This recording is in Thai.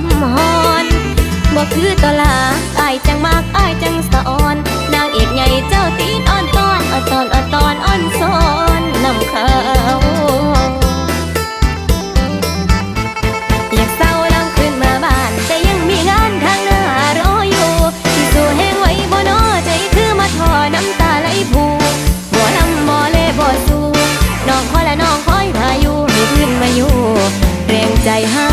ำหอนบอกคือตลาอายจังมากอายจังสะออน นางเอกใหญ่เจ้าตีนอ่อนตอนอ่อนตอนอ่อนตอนอ่อนสอนนำเขาอยากเศร้าลำขึ้นมาบ้าน แต่ยังมีงานทางหน้ารออยู่ที่สู่แห้งไว้บนอใจคือมาทอน้ำตาไหลผูบ่ลำบ่เล่บ่สู้น้องคอยและน้องคอยหาอยู่ให้พื้นมาอยู่แรงใจให้